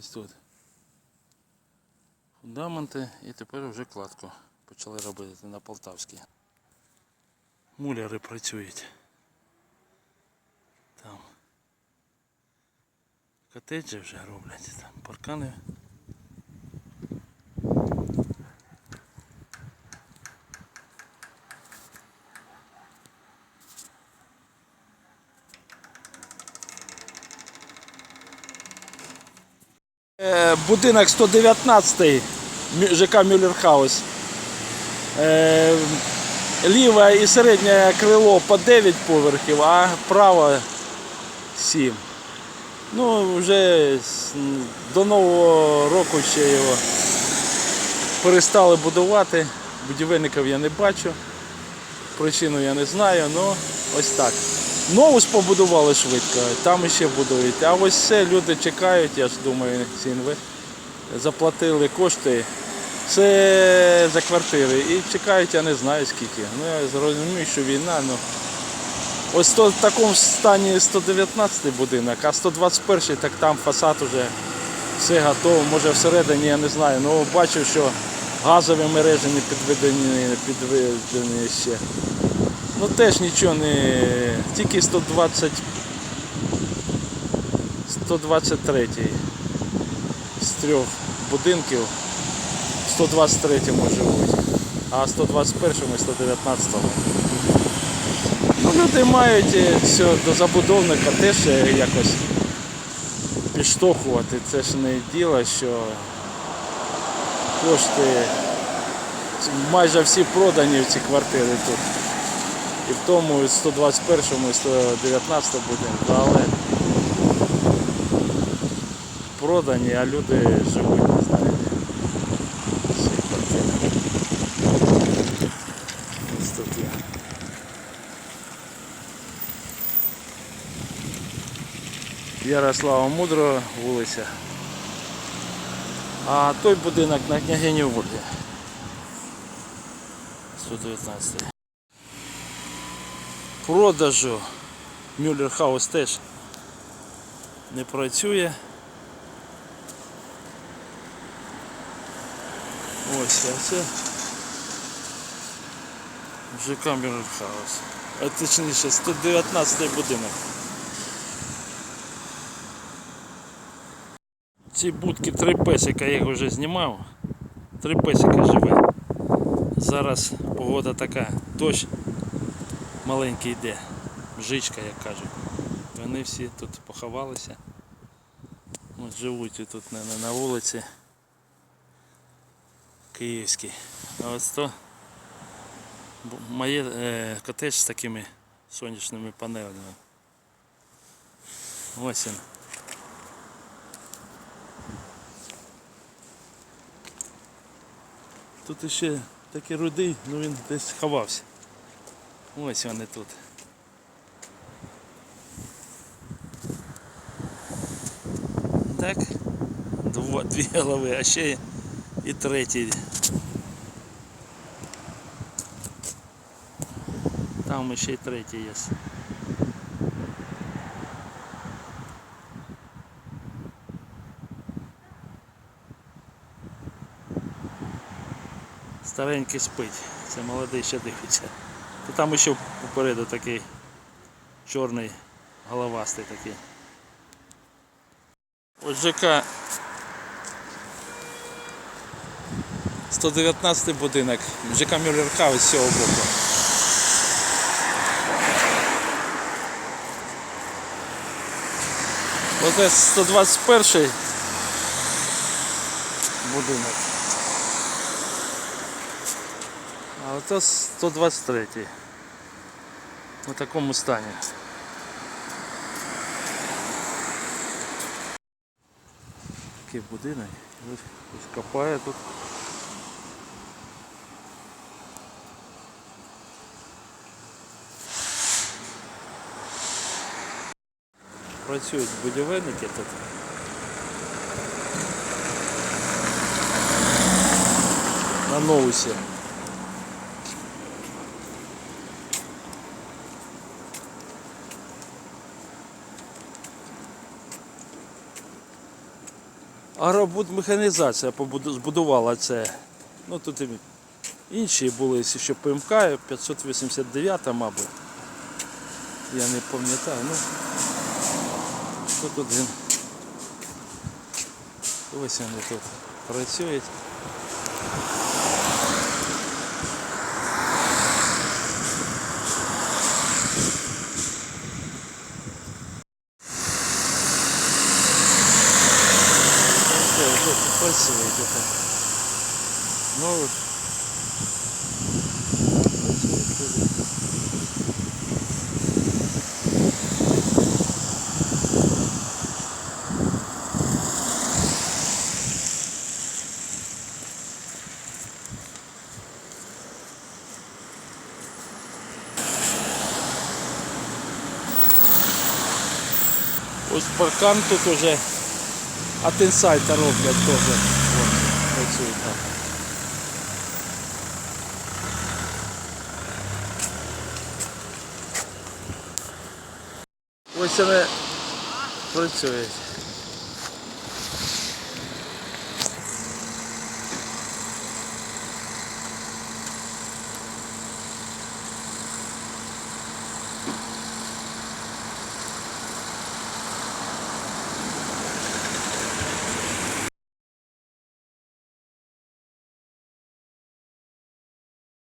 Ось тут. Фундаменти і тепер вже кладку почали робити на Полтавській. Муляри працюють. Там. Котеджі вже роблять, там паркани. Будинок 119 Мю- ЖК Мюллерхаус. Е, Ліве і середнє крило по 9 поверхів, а право 7. Ну, вже до Нового року ще його перестали будувати. Будівельників я не бачу. Причину я не знаю, але ось так. Новус побудували швидко, там ще будують. А ось все люди чекають, я ж думаю, ці заплатили кошти. Це за квартири. І чекають, я не знаю скільки. Ну я зрозумію, що війна, ну. Ось то, в такому стані 119 будинок, а 121 так там фасад уже все готово. Може всередині, я не знаю. Ну бачив, що газові мережі не підведені, підведені ще. Ну теж нічого не. Тільки 120. 123 з трьох будинків. 123-му живуть, а 121-му і 119-му. Ну, люди мають е, все, до забудовника теж е, якось підштовхувати. Це ж не діло, що кошти майже всі продані в ці квартири тут. І в тому і 121 і 119 будинку, але продані, а люди живуть, не знаю. Ярослава Мудрого вулиця. А той будинок на княгині Ольги. 119. Продажу Мюллер Хаус теж не працює. Ось а це ЖК Мюллер Хаус. А точніше 119 будинок. Ці будки три песика, я їх вже знімав. Три песика живе. Зараз погода така, дощ маленький йде, жичка, як кажуть. Вони всі тут поховалися. От живуть тут на, на, вулиці Київській. А ось то моє е, котедж з такими сонячними панелями. Ось він. Тут іще такий рудий, ну він десь ховався. Ось вони тут. Так, Дво, дві голови, а ще і третій. Там ще й третій є. Старенький спить, це молодий ще дивиться. То там ще попереду такий чорний головастий такий. Ось ЖК 119 будинок, ЖК Мюллер Хаус з цього боку. Оце 121 будинок. А оце 123 у такому стані. Такий будинок. Ось копає тут. Працюють будівельники тут. На ноусі. Агробудмеханізація збудувала це. Ну тут інші були ще ПМК, 589, мабуть. Я не пам'ятаю. Ну, тут він? Ось вони тут працюють. Все, вже тут працюють. тут. Ну, працюють тут. Ось паркан тут уже от інсайта роблять теж. От, працюють там. Ось вони працюють.